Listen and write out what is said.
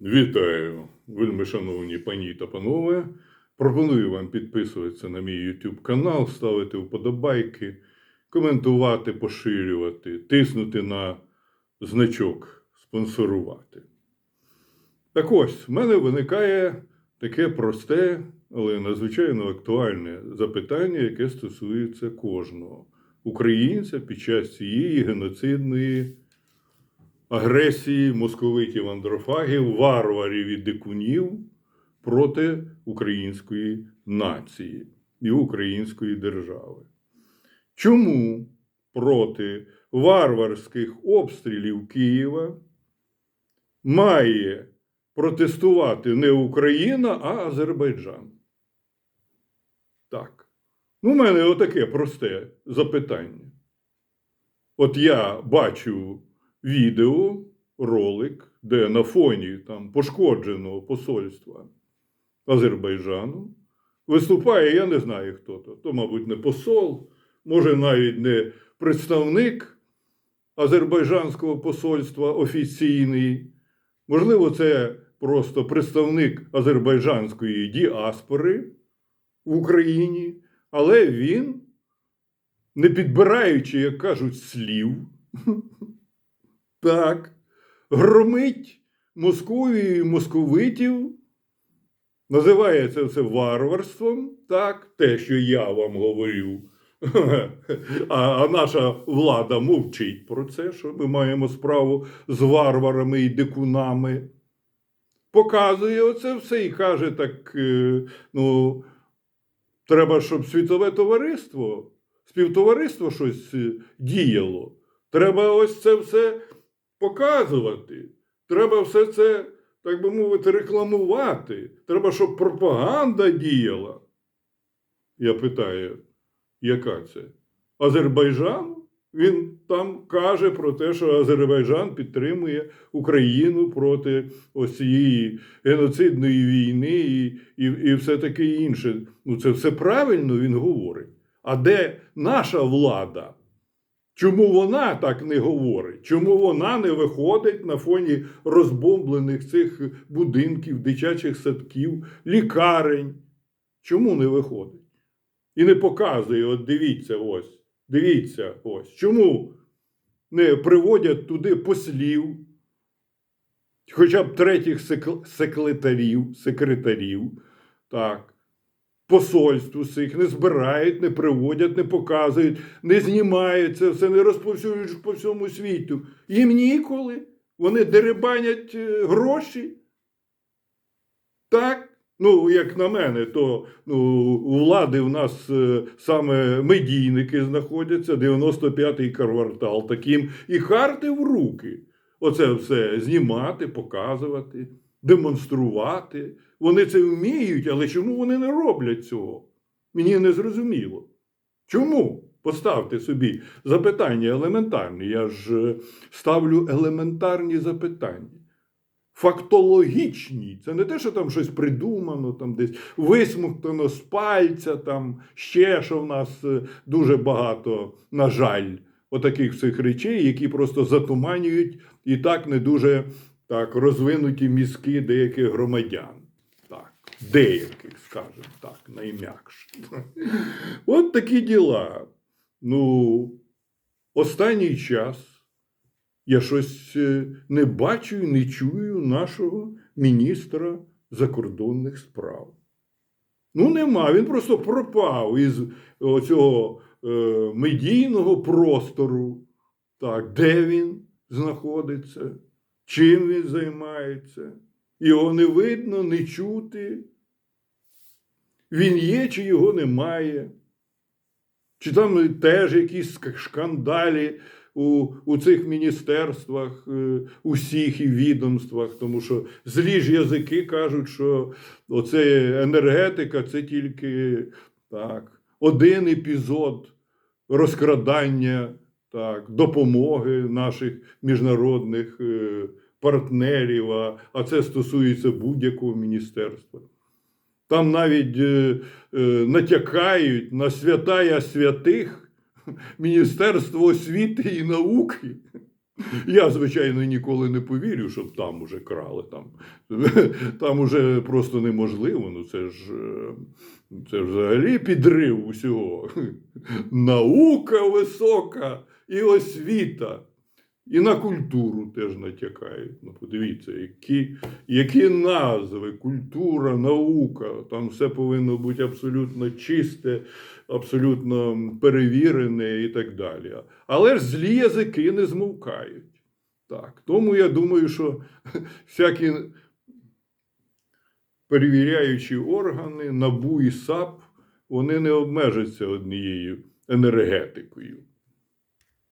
Вітаю, вельми шановні пані та панове. Пропоную вам підписуватися на мій YouTube канал, ставити вподобайки, коментувати, поширювати, тиснути на значок, спонсорувати. Так ось, в мене виникає таке просте, але надзвичайно актуальне запитання, яке стосується кожного українця під час цієї геноцидної агресії московитів андрофагів, варварів і дикунів проти української нації і української держави. Чому проти варварських обстрілів Києва має протестувати не Україна, а Азербайджан? Так. Ну, у мене отаке просте запитання. От я бачу відео, ролик, де на фоні там, пошкодженого посольства Азербайджану виступає, я не знаю хто то. То, мабуть, не посол, може навіть не представник азербайджанського посольства офіційний. Можливо, це просто представник азербайджанської діаспори в Україні, але він, не підбираючи, як кажуть, слів, так, громить Московію і московитів, називає це все варварством, так, те, що я вам говорю. А, а наша влада мовчить про це, що ми маємо справу з варварами і дикунами. Показує оце все і каже, так, е, ну, треба, щоб світове товариство, співтовариство щось е, діяло. Треба ось це все показувати. Треба все це, так би мовити, рекламувати. Треба, щоб пропаганда діяла. Я питаю, яка це? Азербайджан? Він там каже про те, що Азербайджан підтримує Україну проти ось цієї геноцидної війни і, і, і все таке інше. Ну, це все правильно він говорить. А де наша влада? Чому вона так не говорить? Чому вона не виходить на фоні розбомблених цих будинків, дитячих садків, лікарень? Чому не виходить? І не показує, от дивіться ось, дивіться ось. Чому не приводять туди послів, хоча б третіх сек- секретарів, секретарів, так, посольств усіх не збирають, не приводять, не показують, не знімають це все, не розповсюджують по всьому світу. Їм ніколи. Вони деребанять е, гроші. Так. Ну, як на мене, то ну, у влади в нас е, саме медійники знаходяться, 95-й квартал таким, і харти в руки. Оце все знімати, показувати, демонструвати. Вони це вміють, але чому вони не роблять цього? Мені не зрозуміло. Чому? Поставте собі запитання елементарні. Я ж е, ставлю елементарні запитання. Фактологічні. Це не те, що там щось придумано, там десь висмоктано з пальця, там ще що в нас е, дуже багато, на жаль, отаких всіх речей, які просто затуманюють і так не дуже так, розвинуті мізки деяких громадян. Так, деяких, скажімо так, найм'якше. От такі діла. Ну, останній час я щось е, не бачу і не чую нашого міністра закордонних справ. Ну, нема, він просто пропав із цього е, медійного простору. Так, де він знаходиться, чим він займається. Його не видно, не чути. Він є, чи його немає. Чи там теж якісь шкандалі у, у цих міністерствах, е, усіх і відомствах, тому що злі ж язики кажуть, що оце енергетика це тільки так, один епізод розкрадання так, допомоги наших міжнародних е, партнерів, а, а це стосується будь-якого міністерства. Там навіть е, е, натякають на святая святих Міністерство освіти і науки. Я, звичайно, ніколи не повірю, щоб там уже крали. Там, там уже просто неможливо. Ну це ж е, це ж взагалі підрив усього. Наука висока і освіта. І на культуру теж натякають. Ну, подивіться, які, які назви, культура, наука. Там все повинно бути абсолютно чисте, абсолютно перевірене і так далі. Але ж злі язики не змовкають. Так. Тому я думаю, що всякі перевіряючі органи, НАБУ і САП, вони не обмежаться однією енергетикою.